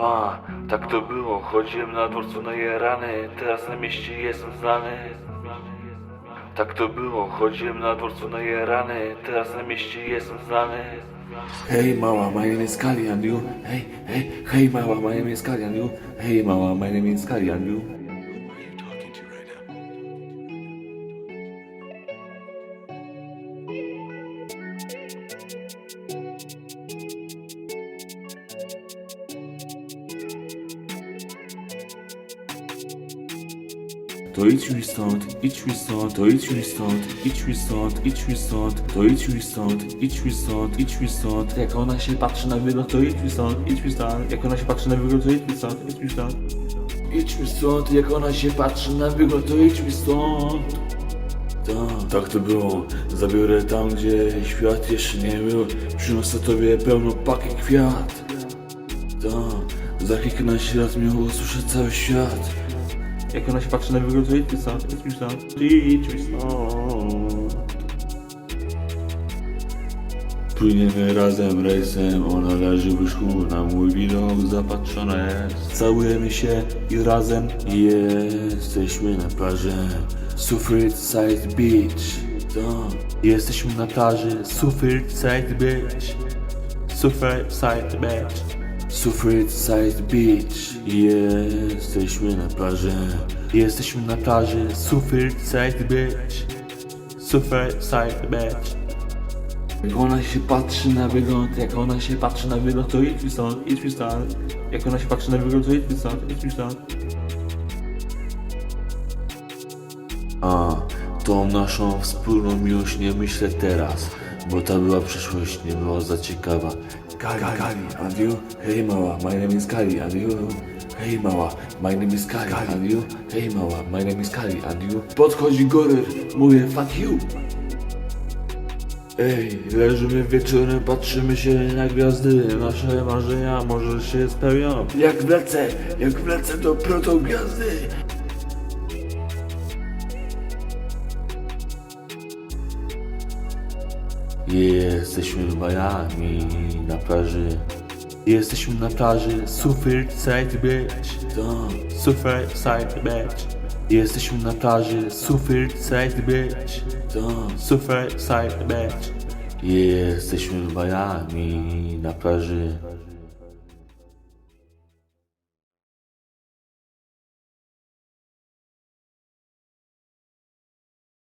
A, tak to było. Chodziłem na dworcu na rany, teraz na mieście jestem znany. Tak to było. Chodziłem na dworcu na rany, teraz na mieście jestem znany. Hey mała, my name is Kali you. Hey, hey, hey mała, my name is Kali you. Hey mała, my name is Kali you. To idź mi stąd, idź mi stąd, to idź mi stąd, idź mi stąd, idź mi stąd, to idź mi stąd, idź mi stąd, idź mi stąd. Jak ona się patrzy na wygląd, to idź mi stąd, idź mi stąd. Jak ona się patrzy na wygląd, to idź mi stąd, idź mi stąd. Idź mi stąd, jak ona się patrzy na wygląd, to idź mi stąd. Tak, tak to było. Zabiorę tam, gdzie świat jeszcze nie był. Przyniosę tobie pełną pakę kwiat. Tak, za kilkanaście lat miał usłyszeć cały świat. Jak ona się patrzy na wygląd, to idź mi stąd, idź mi stąd. Płyniemy razem rejsem, ona leży w łóżku, na mój widok zapatrzona jest. Całujemy się i razem jesteśmy na plaży. Suffolk Side Beach. Tak. Jesteśmy na plaży Suffolk Side Beach. Suffolk Side Beach. Suffolk Side Beach. Jesteśmy na plaży. Jesteśmy na plaży Suffolk Side Beach. Suffolk Side Beach. Jak ona się patrzy na wygląd, jak ona się patrzy na wygląd, to idź mi stąd, idź mi stąd. Jak ona się patrzy na wygląd, to idź mi stąd, idź mi stąd. A, tą naszą wspólną miłość nie myślę teraz, bo ta była przyszłość, nie była za ciekawa. Kali, Kali, and you? Hey mała, my name is Kali, and you? Hey mała, my name is Kali, and you? Hey mała, my name is Kali, and you? Podchodzi goryl, mówię fuck you. Ej, leżymy wieczorem, patrzymy się na gwiazdy, nasze marzenia może się spełnią. Jak wlecę, jak wlecę do protogwiazdy. Jesteśmy w Miami na plaży. Jesteśmy na plaży Suffolk Side Beach. Suffolk Side Beach. Jesteśmy na plaży Suffolk Side Beach. Suffolk Side Beach. Jesteśmy w Miami na plaży.